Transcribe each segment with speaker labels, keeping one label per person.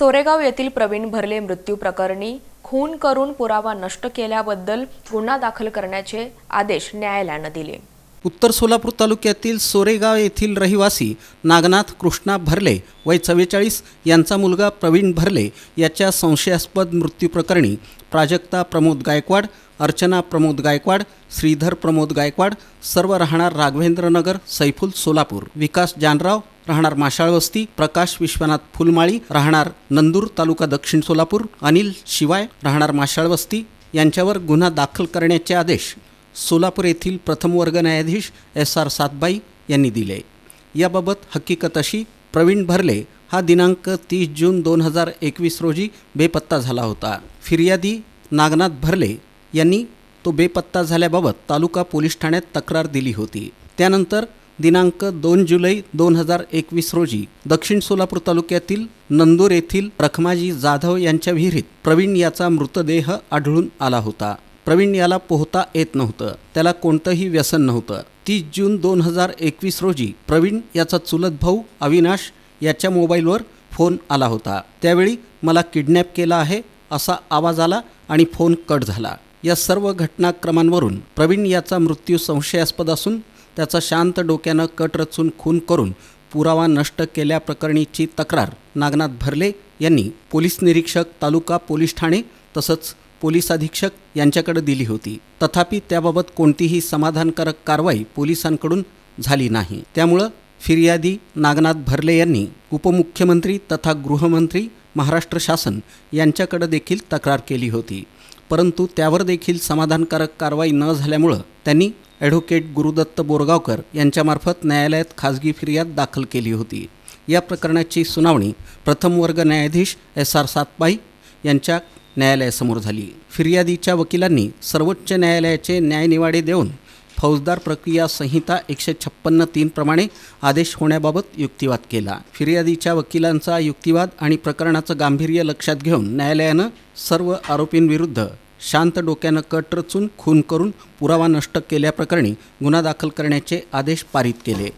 Speaker 1: सोरेगाव येथील प्रवीण भरले मृत्यू प्रकरणी खून करून पुरावा नष्ट केल्याबद्दल गुन्हा दाखल करण्याचे आदेश न्यायालयानं दिले.
Speaker 2: उत्तर सोलापूर तालुक्यातील सोरेगाव येथील रहिवासी नागनाथ कृष्णा भरले वय चव्वेचाळीस यांचा मुलगा प्रवीण भरले याच्या संशयास्पद मृत्यूप्रकरणी प्राजक्ता प्रमोद गायकवाड अर्चना प्रमोद गायकवाड श्रीधर प्रमोद गायकवाड सर्व राहणार राघवेंद्रनगर सैफुल सोलापूर. विकास जानराव राहणार माशाळ वस्ती प्रकाश विश्वनाथ फुलमाळी राहणार नंदूर तालुका दक्षिण सोलापूर अनिल शिवाय राहणार माशाळ वस्ती यांच्यावर गुन्हा दाखल करण्याचे आदेश सोलापूर येथील प्रथम वर्ग न्यायाधीश एस आर सातबाई यांनी दिले. याबाबत हकीकत अशी प्रवीण भरले हा दिनांक तीस जून दोन हजार एकवीस रोजी बेपत्ता झाला होता. फिर्यादी नागनाथ भरले यांनी तो बेपत्ता झाल्याबाबत तालुका पोलीस ठाण्यात तक्रार दिली होती. त्यानंतर दिनांक दोन जुलै दोन हजार एकवीस रोजी दक्षिण सोलापूर तालुक्यातील नंदूर येथील रखमाजी जाधव यांच्या विहिरीत प्रवीण याचा मृतदेह आढळून आला होता. प्रवीण याला पोहता येत नव्हतं. त्याला कोणतंही व्यसन नव्हतं. तीस जून दोन हजार एकवीस रोजी प्रवीण याचा चुलत भाऊ अविनाश याच्या मोबाईलवर फोन आला होता. त्यावेळी मला किडनॅप केला आहे असा आवाज आला आणि फोन कट झाला. या सर्व घटनाक्रमांवरून प्रवीण याचा मृत्यू संशयास्पद असून त्याचा शांत डोक्यानं कट रचून खून करून पुरावा नष्ट केल्याप्रकरणीची तक्रार नागनाथ भरले यांनी पोलीस निरीक्षक तालुका पोलीस ठाणे तसंच पोलीस अधीक्षक यांच्याकडे दिली होती. तथापि त्याबाबत कोणतीही समाधानकारक कारवाई पोलिसांकडून झाली नाही. त्यामुळं फिर्यादी नागनाथ भरले यांनी उपमुख्यमंत्री तथा गृहमंत्री महाराष्ट्र शासन यांच्याकडे देखील तक्रार केली होती. परंतु त्यावर देखील समाधानकारक कारवाई न झाल्यामुळं त्यांनी ॲडव्होकेट गुरुदत्त बोरगावकर यांच्यामार्फत न्यायालयात खाजगी फिर्याद दाखल केली होती. या प्रकरणाची सुनावणी प्रथम वर्ग न्यायाधीश एस आर सातपाई यांच्या न्यायालयासमोर झाली. फिर्यादीच्या वकिलांनी सर्वोच्च न्यायालयाचे न्यायनिवाडे देऊन फौजदार प्रक्रिया संहिता एकशे छप्पन्न तीन प्रमाणे आदेश होण्याबाबत युक्तिवाद केला. फिर्यादीच्या वकिलांचा युक्तिवाद आणि प्रकरणाचं गांभीर्य लक्षात घेऊन न्यायालयानं सर्व आरोपींविरुद्ध शांत डोक्यानं कट रचून खून करून पुरावा नष्ट केल्याप्रकरणी गुन्हा दाखल करण्याचे आदेश पारित केले.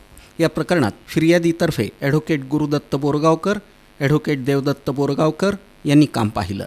Speaker 2: या प्रकरणात फिर्यादीतर्फे ॲडव्होकेट गुरुदत्त बोरगावकर ॲडव्होकेट देवदत्त बोरगावकर यांनी काम पाहिलं.